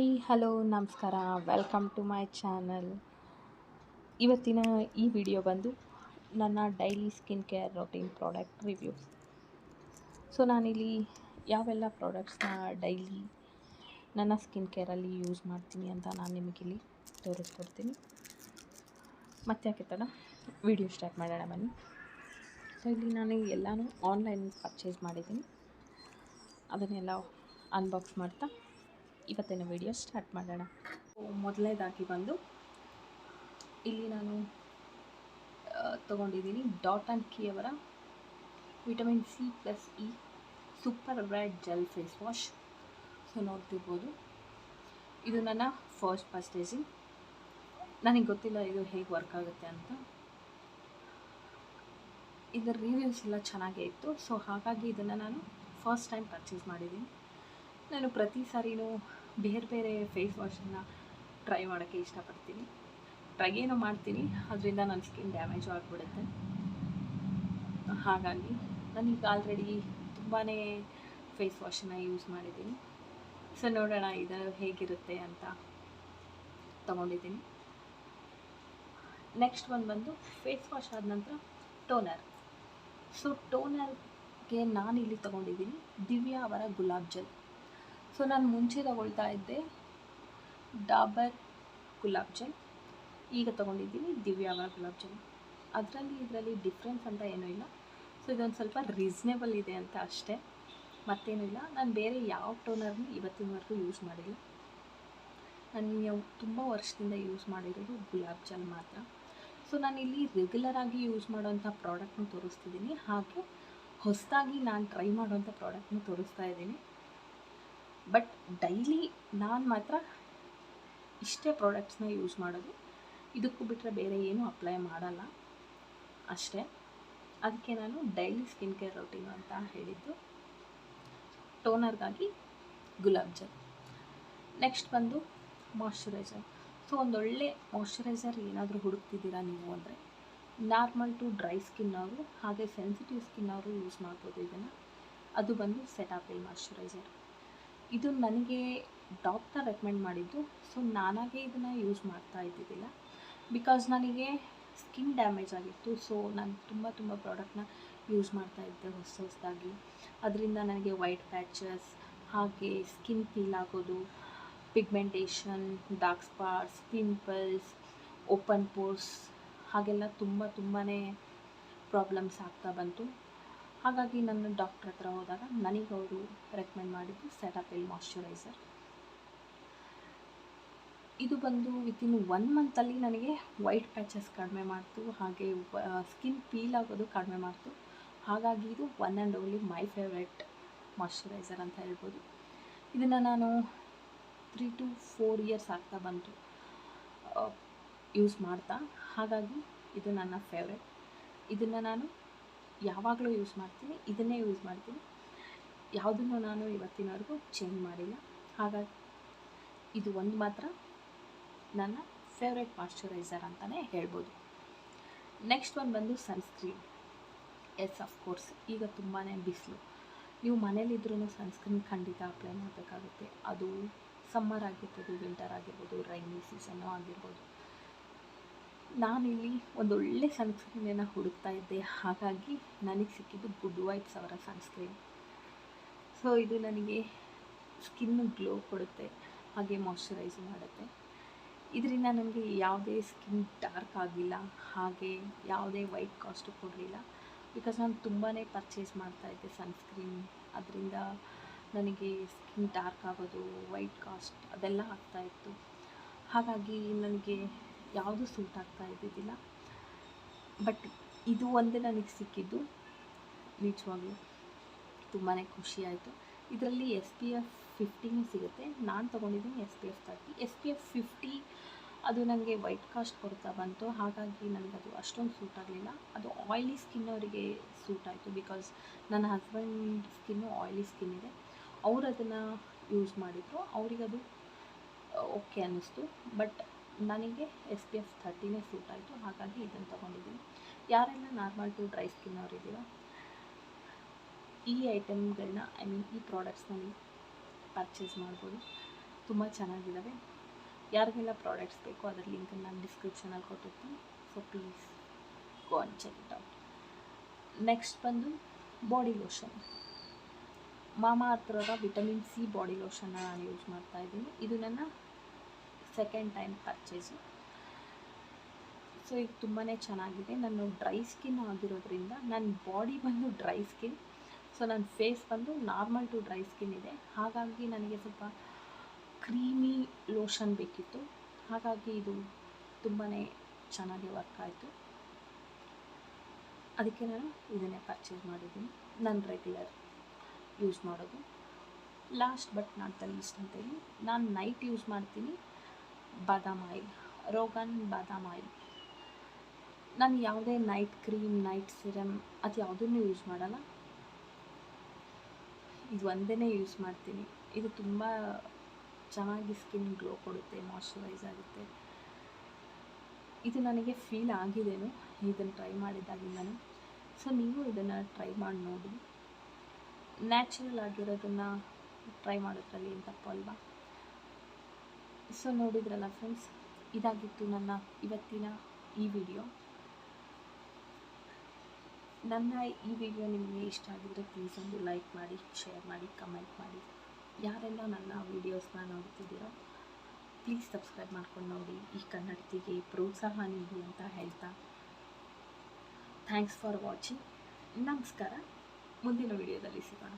Hi, hello, ನಮಸ್ಕಾರ. Welcome to my channel ಇವತ್ತಿನ ಈ ವಿಡಿಯೋ ಬಂದು ನನ್ನ daily skin care routine product review so ನಾನಿಲ್ಲಿ ಯಾವೆಲ್ಲ ಪ್ರಾಡಕ್ಟ್ಸ್ನ ಡೈಲಿ ನನ್ನ ಸ್ಕಿನ್ ಕೇರಲ್ಲಿ ಯೂಸ್ ಮಾಡ್ತೀನಿ ಅಂತ ನಾನು ನಿಮಗಿಲ್ಲಿ ತೋರಿಸ್ಕೊಡ್ತೀನಿ. ಮತ್ತೆ ಯಾಕೆ ತಡ ವಿಡಿಯೋ ಸ್ಟಾರ್ಟ್ ಮಾಡೋಣ ಬನ್ನಿ. ಸೊ ಇಲ್ಲಿ ನಾನು ಎಲ್ಲನೂ ಆನ್ಲೈನ್ ಪರ್ಚೇಸ್ ಮಾಡಿದ್ದೀನಿ. ಅದನ್ನೆಲ್ಲ ಅನ್ಬಾಕ್ಸ್ ಮಾಡ್ತಾ ಇವತ್ತಿನ ವಿಡಿಯೋ ಸ್ಟಾರ್ಟ್ ಮಾಡೋಣ. ಮೊದಲನೇದಾಗಿ ಬಂದು ಇಲ್ಲಿ ನಾನು ತೊಗೊಂಡಿದ್ದೀನಿ ಡಾಟ್ ಆ್ಯಂಡ್ ಕೀ ಅವರ vitamin C plus E super red gel face wash. So ನೋಡ್ತಿರ್ಬೋದು. ಇದು ನನ್ನ ಫಸ್ಟ್ ಪರ್ಸ್ಟೇಜಿಂಗ್ ನನಗೆ ಗೊತ್ತಿಲ್ಲ ಇದು ಹೇಗೆ ವರ್ಕ್ ಆಗುತ್ತೆ ಅಂತ. ಇದರ ರಿವ್ಯೂಸ್ ಎಲ್ಲ ಚೆನ್ನಾಗೇ ಇತ್ತು. ಸೊ ಹಾಗಾಗಿ ಇದನ್ನು ನಾನು ಫಸ್ಟ್ ಟೈಮ್ ಪರ್ಚೇಸ್ ಮಾಡಿದ್ದೀನಿ. ನಾನು ಪ್ರತಿ ಸಾರಿನೂ ಬೇರೆ ಬೇರೆ ಫೇಸ್ ವಾಶನ್ನು ಟ್ರೈ ಮಾಡೋಕ್ಕೆ ಇಷ್ಟಪಡ್ತೀನಿ. ಟ್ರೈ ಏನೋ ಮಾಡ್ತೀನಿ, ಅದರಿಂದ ನನ್ನ ಸ್ಕಿನ್ ಡ್ಯಾಮೇಜು ಆಗಿಬಿಡುತ್ತೆ. ಹಾಗಾಗಿ ನಾನೀಗ ಆಲ್ರೆಡಿ ತುಂಬಾ ಫೇಸ್ ವಾಶನ್ನು ಯೂಸ್ ಮಾಡಿದ್ದೀನಿ. ಸೊ ನೋಡೋಣ ಇದು ಹೇಗಿರುತ್ತೆ ಅಂತ ತಗೊಂಡಿದ್ದೀನಿ. ನೆಕ್ಸ್ಟ್ ಒಂದು ಬಂದು ಫೇಸ್ ವಾಶ್ ಆದ ನಂತರ ಟೋನರ್ ಸೊ ಟೋನರ್ಗೆ ನಾನಿಲ್ಲಿ ತೊಗೊಂಡಿದ್ದೀನಿ ದಿವ್ಯಾ ಅವರ ಗುಲಾಬ್ ಜಲ್. ಸೊ ನಾನು ಮುಂಚೆ ತಗೊಳ್ತಾ ಇದ್ದೆ ಡಾಬರ್ ಗುಲಾಬ್ ಜಲ್ ಈಗ ತೊಗೊಂಡಿದ್ದೀನಿ ದಿವ್ಯಾ ಅವರ ಗುಲಾಬ್ ಜಾಮ್. ಅದರಲ್ಲಿ ಇದರಲ್ಲಿ ಡಿಫ್ರೆನ್ಸ್ ಅಂತ ಏನೂ ಇಲ್ಲ. ಸೊ ಇದೊಂದು ಸ್ವಲ್ಪ ರೀಸ್ನೇಬಲ್ ಇದೆ ಅಂತ ಅಷ್ಟೇ. ಮತ್ತೇನೂ ಇಲ್ಲ. ನಾನು ಬೇರೆ ಯಾವ ಟೋನರ್ನ ಇವತ್ತಿನವರೆಗೂ ಯೂಸ್ ಮಾಡಿಲ್ಲ. ನಾನು ತುಂಬ ವರ್ಷದಿಂದ ಯೂಸ್ ಮಾಡಿರೋದು ಗುಲಾಬ್ ಜಲ್ ಮಾತ್ರ. ಸೊ ನಾನಿಲ್ಲಿ ರೆಗ್ಯುಲರಾಗಿ ಯೂಸ್ ಮಾಡೋವಂಥ ಪ್ರಾಡಕ್ಟ್ನ ತೋರಿಸ್ತಿದ್ದೀನಿ. ಹಾಗೆ ಹೊಸದಾಗಿ ನಾನು ಟ್ರೈ ಮಾಡುವಂಥ ಪ್ರಾಡಕ್ಟ್ನ ತೋರಿಸ್ತಾ ಇದ್ದೀನಿ. ಬಟ್ ಡೈಲಿ ನಾನು ಮಾತ್ರ ಇಷ್ಟೇ ಪ್ರಾಡಕ್ಟ್ಸ್ನ ಯೂಸ್ ಮಾಡೋದು. ಇದಕ್ಕೂ ಬಿಟ್ಟರೆ ಬೇರೆ ಏನೂ ಅಪ್ಲೈ ಮಾಡಲ್ಲ. ಅಷ್ಟೇ. ಅದಕ್ಕೆ ನಾನು ಡೈಲಿ ಸ್ಕಿನ್ ಕೇರ್ ರೊಟೀನ್ ಅಂತ ಹೇಳಿದ್ದು. ಟೋನರ್ಗಾಗಿ ಗುಲಾಬ್ ಜಲ್ ನೆಕ್ಸ್ಟ್ ಬಂದು ಮಾಯ್ಶ್ಚರೈಸರ್ ಸೊ ಒಂದೊಳ್ಳೆ ಮಾಯ್ಶ್ಚರೈಸರ್ ಏನಾದರೂ ಹುಡುಕ್ತಿದ್ದೀರಾ ನೀವು ಅಂದರೆ ನಾರ್ಮಲ್ ಟು ಡ್ರೈ ಸ್ಕಿನ್ ಅವರು, ಹಾಗೆ ಸೆನ್ಸಿಟಿವ್ ಸ್ಕಿನ್ ಅವರು ಯೂಸ್ ಮಾಡ್ಬೋದು ಇದನ್ನು. ಅದು ಬಂದು ಸೆಟಾಪಿಲ್ ಮಾಯ್ಶ್ಚರೈಸರ್ ಇದು ನನಗೆ ಡಾಕ್ಟರ್ ರೆಕಮೆಂಡ್ ಮಾಡಿದ್ದು ಸೊ ನಾನಾಗೆ ಇದನ್ನು ಯೂಸ್ ಮಾಡ್ತಾ ಇದ್ದಿದ್ದಿಲ್ಲ. ಬಿಕಾಸ್ ನನಗೆ ಸ್ಕಿನ್ ಡ್ಯಾಮೇಜ್ ಆಗಿತ್ತು ಸೊ ನಾನು ತುಂಬ ತುಂಬ ಪ್ರಾಡಕ್ಟ್ನ ಯೂಸ್ ಮಾಡ್ತಾ ಇದ್ದೆ ಹೊಸ ಹೊಸದಾಗಿ. ಅದರಿಂದ ನನಗೆ ವೈಟ್ ಪ್ಯಾಚಸ್ ಹಾಗೆ ಸ್ಕಿನ್ ಪೀಲ್ ಆಗೋದು pigmentation dark spots pimples open pores ಹಾಗೆಲ್ಲ ತುಂಬ ತುಂಬಾ ಪ್ರಾಬ್ಲಮ್ಸ್ ಆಗ್ತಾ ಬಂತು. ಹಾಗಾಗಿ ನನ್ನ ಡಾಕ್ಟ್ರ್ ಹತ್ರ ಹೋದಾಗ ನನಗೆ ಅವರು ರೆಕಮೆಂಡ್ ಮಾಡಿದ್ದು ಸೆಟಾಪಿಲ್ ಮಾಯ್ಶ್ಚರೈಸರ್ ಇದು ಬಂದು ವಿತಿನ್ ಒನ್ ಮಂತಲ್ಲಿ ನನಗೆ ವೈಟ್ ಪ್ಯಾಚಸ್ ಕಡಿಮೆ ಮಾಡ್ತು, ಹಾಗೆ ಸ್ಕಿನ್ ಪೀಲ್ ಆಗೋದು ಕಡಿಮೆ ಮಾಡ್ತು. ಹಾಗಾಗಿ ಇದು one and only my favourite moisturiser ಅಂತ ಹೇಳ್ಬೋದು. ಇದನ್ನು ನಾನು ತ್ರೀ ಟು ಫೋರ್ ಇಯರ್ಸ್ ಆಗ್ತಾ ಬಂತು ಯೂಸ್ ಮಾಡ್ತಾ. ಹಾಗಾಗಿ ಇದು ನನ್ನ ಫೇವ್ರೆಟ್ ಇದನ್ನು ನಾನು ಯಾವಾಗಲೂ ಯೂಸ್ ಮಾಡ್ತೀನಿ, ಇದನ್ನೇ ಯೂಸ್ ಮಾಡ್ತೀನಿ. ಯಾವುದನ್ನು ನಾನು ಇವತ್ತಿನವರೆಗೂ ಚೇಂಜ್ ಮಾಡಿಲ್ಲ. ಹಾಗಾಗಿ ಇದು ಒಂದು ಮಾತ್ರ ನನ್ನ ಫೇವ್ರೆಟ್ ಮಾಯಶ್ಚರೈಸರ್ ಅಂತಲೇ ಹೇಳ್ಬೋದು. ನೆಕ್ಸ್ಟ್ ಒಂದು ಬಂದು ಸನ್ಸ್ಕ್ರೀನ್ ಎಸ್ ಅಫ್ಕೋರ್ಸ್ ಈಗ ತುಂಬಾ ಬಿಸಿಲು. ನೀವು ಮನೇಲಿದ್ರೂ ಸನ್ಸ್ಕ್ರೀನ್ ಖಂಡಿತ ಅಪ್ಲೈ ಮಾಡಬೇಕಾಗುತ್ತೆ. ಅದು ಸಮ್ಮರ್ ಆಗಿರ್ಬೋದು ವಿಂಟರ್ ಆಗಿರ್ಬೋದು ರೈನಿ ಸೀಸನ್ನು ಆಗಿರ್ಬೋದು. ನಾನಿಲ್ಲಿ ಒಳ್ಳೆ ಸನ್ಸ್ಕ್ರೀನನ್ನು ಹುಡುಕ್ತಾ ಇದ್ದೆ. ಹಾಗಾಗಿ ನನಗೆ ಸಿಕ್ಕಿದ್ದು ಗುಡ್ ವೈಬ್ಸ್ ಅವರ ಸನ್ಸ್ಕ್ರೀನ್. ಸೊ, ಇದು ನನಗೆ ಸ್ಕಿನ್ ಗ್ಲೋ ಕೊಡುತ್ತೆ, ಹಾಗೆ ಮಾಯ್ಶ್ಚರೈಸ್ ಮಾಡುತ್ತೆ. ಇದರಿಂದ ನನಗೆ ಯಾವುದೇ ಸ್ಕಿನ್ ಡಾರ್ಕ್ ಆಗಿಲ್ಲ, ಹಾಗೆ ಯಾವುದೇ ವೈಟ್ ಕಾಸ್ಟು ಕೊಡಲಿಲ್ಲ. ಬಿಕಾಸ್ ನಾನು ತುಂಬಾ ಪರ್ಚೇಸ್ ಮಾಡ್ತಾ ಇದ್ದೆ ಸನ್ಸ್ಕ್ರೀನ್. ಅದರಿಂದ ನನಗೆ ಸ್ಕಿನ್ ಡಾರ್ಕ್ ಆಗೋದು, ವೈಟ್ ಕಾಸ್ಟ್ ಅದೆಲ್ಲ ಆಗ್ತಾಯಿತ್ತು ಹಾಗಾಗಿ ನನಗೆ ಯಾವುದು ಸೂಟ್ ಆಗ್ತಾ ಇದ್ದಿದ್ದಿಲ್ಲ. ಬಟ್ ಇದು ಒಂದೇ ನನಗೆ ಸಿಕ್ಕಿದ್ದು. ನಿಜವಾಗ್ಲೂ ತುಂಬಾ ಖುಷಿ ಆಯಿತು ಇದರಲ್ಲಿ ಎಸ್ ಪಿ ಎಫ್ ಫಿಫ್ಟಿನೂ ಸಿಗುತ್ತೆ. ನಾನು ತೊಗೊಂಡಿದ್ದೀನಿ S P F thirty S P F fifty ಅದು ನನಗೆ ವೈಟ್ ಕಾಸ್ಟ್ ಕೊಡ್ತಾ ಬಂತು. ಹಾಗಾಗಿ ನನಗದು ಅಷ್ಟೊಂದು ಸೂಟ್ ಆಗಲಿಲ್ಲ. ಅದು ಆಯ್ಲಿ ಸ್ಕಿನ್ ಅವರಿಗೆ ಸೂಟ್ ಆಯಿತು ಬಿಕಾಸ್ ನನ್ನ ಹಸ್ಬೆಂಡ್ ಸ್ಕಿನ್ನು ಆಯ್ಲಿ ಸ್ಕಿನ್ ಇದೆ. ಅವರು ಅದನ್ನು ಯೂಸ್ ಮಾಡಿದರು. ಅವರಿಗದು ಓಕೆ ಅನ್ನಿಸ್ತು. ಬಟ್ ನನಗೆ ಎಸ್ ಪಿ ಎಫ್ ಥರ್ಟಿನೇ ಸೂಟ್ ಆಯಿತು, ಹಾಗಾಗಿ ಇದನ್ನು ತೊಗೊಂಡಿದ್ದೀನಿ. ಯಾರೆಲ್ಲ ನಾರ್ಮಲ್ ಟು ಡ್ರೈ ಸ್ಕಿನ್ ಅವರಿದ್ದೀರೋ ಈ ಐಟಮ್ಗಳನ್ನ ಐ ಮೀನ್ ಈ ಪ್ರಾಡಕ್ಟ್ಸ್ನ ನೀವು ಪರ್ಚೇಸ್ ಮಾಡ್ಬೋದು. ತುಂಬ ಚೆನ್ನಾಗಿದ್ದಾವೆ ಯಾರಿಗೆಲ್ಲ ಪ್ರಾಡಕ್ಟ್ಸ್ ಬೇಕೋ ಅದರ ಲಿಂಕನ್ನು ನಾನು ಡಿಸ್ಕ್ರಿಪ್ಷನಲ್ಲಿ ಕೊಟ್ಟಿರ್ತೀನಿ. So please go on check it out next ಬಂದು ಬಾಡಿ ಲೋಷನ್ ಮಾಮಾ ಹತ್ರದ ವಿಟಮಿನ್ ಸಿ ಬಾಡಿ ಲೋಷನ್ನ ನಾನು ಯೂಸ್ ಮಾಡ್ತಾ ಇದ್ದೀನಿ. ಇದು ನನ್ನ ಸೆಕೆಂಡ್ ಟೈಮ್ ಪರ್ಚೇಸು ಸೊ ಇದು ತುಂಬಾ ಚೆನ್ನಾಗಿದೆ. ನಾನು ಡ್ರೈ ಸ್ಕಿನ್ ಆಗಿರೋದ್ರಿಂದ ನನ್ನ ಬಾಡಿ ಬಂದು ಡ್ರೈ ಸ್ಕಿನ್ ಸೊ ನನ್ನ ಫೇಸ್ ಬಂದು ನಾರ್ಮಲ್ ಟು ಡ್ರೈ ಸ್ಕಿನ್ ಇದೆ. ಹಾಗಾಗಿ ನನಗೆ ಸ್ವಲ್ಪ ಕ್ರೀಮಿ ಲೋಷನ್ ಬೇಕಿತ್ತು. ಹಾಗಾಗಿ ಇದು ತುಂಬಾ ಚೆನ್ನಾಗಿ ವರ್ಕ್ ಆಯಿತು. ಅದಕ್ಕೆ ನಾನು ಇದನ್ನೇ ಪರ್ಚೇಸ್ ಮಾಡಿದ್ದೀನಿ. ನನ್ನ ರೆಗ್ಯುಲರ್ ಯೂಸ್ ಮಾಡೋದು. Last but not the least ಅಂತೇಳಿ, ನಾನು ನೈಟ್ ಯೂಸ್ ಮಾಡ್ತೀನಿ. ಬಾದಾಮ್ ಆಯಿಲ್ ರೋಗನ್ ಬಾದಾಮ್. ಆಯಿಲ್ ನಾನು ಯಾವುದೇ ನೈಟ್ ಕ್ರೀಮ್ ನೈಟ್ ಸಿರಮ್ ಅದು ಯಾವುದನ್ನು ಯೂಸ್ ಮಾಡಲ್ಲ. ಇದು ಒಂದೇ ಯೂಸ್ ಮಾಡ್ತೀನಿ. ಇದು ತುಂಬ ಚೆನ್ನಾಗಿ ಸ್ಕಿನ್ ಗ್ಲೋ ಕೊಡುತ್ತೆ ಮಾಯ್ಶ್ಚರೈಸ್ ಆಗುತ್ತೆ. ಇದು ನನಗೆ ಫೀಲ್ ಆಗಿದೇನು ಇದನ್ನು ಟ್ರೈ ಮಾಡಿದಾಗಿಂದನೂ. ಸೊ ನೀವು ಇದನ್ನು ಟ್ರೈ ಮಾಡಿ ನೋಡಿ. ನ್ಯಾಚುರಲ್ ಆಗಿರೋದನ್ನು ಟ್ರೈ ಮಾಡೋದ್ರಲ್ಲಿ ಏನು ತಪ್ಪಲ್ವಾ ಸೊ ನೋಡಿದ್ರಲ್ಲ ಫ್ರೆಂಡ್ಸ್ ಇದಾಗಿತ್ತು ನನ್ನ ಇವತ್ತಿನ ಈ ವಿಡಿಯೋ ನನ್ನ ಈ ವಿಡಿಯೋ ನಿಮಗೆ ಇಷ್ಟ ಆಗಿದ್ದರೆ ಪ್ಲೀಸ್ ಒಂದು ಲೈಕ್ ಮಾಡಿ ಶೇರ್ ಮಾಡಿ ಕಮೆಂಟ್ ಮಾಡಿ. ಯಾರೆಲ್ಲ ನನ್ನ ವೀಡಿಯೋಸ್ನ ನೋಡ್ತಿದ್ದೀರೋ ಪ್ಲೀಸ್ ಸಬ್ಸ್ಕ್ರೈಬ್ ಮಾಡ್ಕೊಂಡು ನೋಡಿ. ಈ ಕನ್ನಡತಿಗೆ ಪ್ರೋತ್ಸಾಹ ನೀಡಿ ಅಂತ ಹೇಳ್ತಾ. ಥ್ಯಾಂಕ್ಸ್ ಫಾರ್ ವಾಚಿಂಗ್ ನಮಸ್ಕಾರ. ಮುಂದಿನ ವಿಡಿಯೋದಲ್ಲಿ ಸಿಗೋಣ.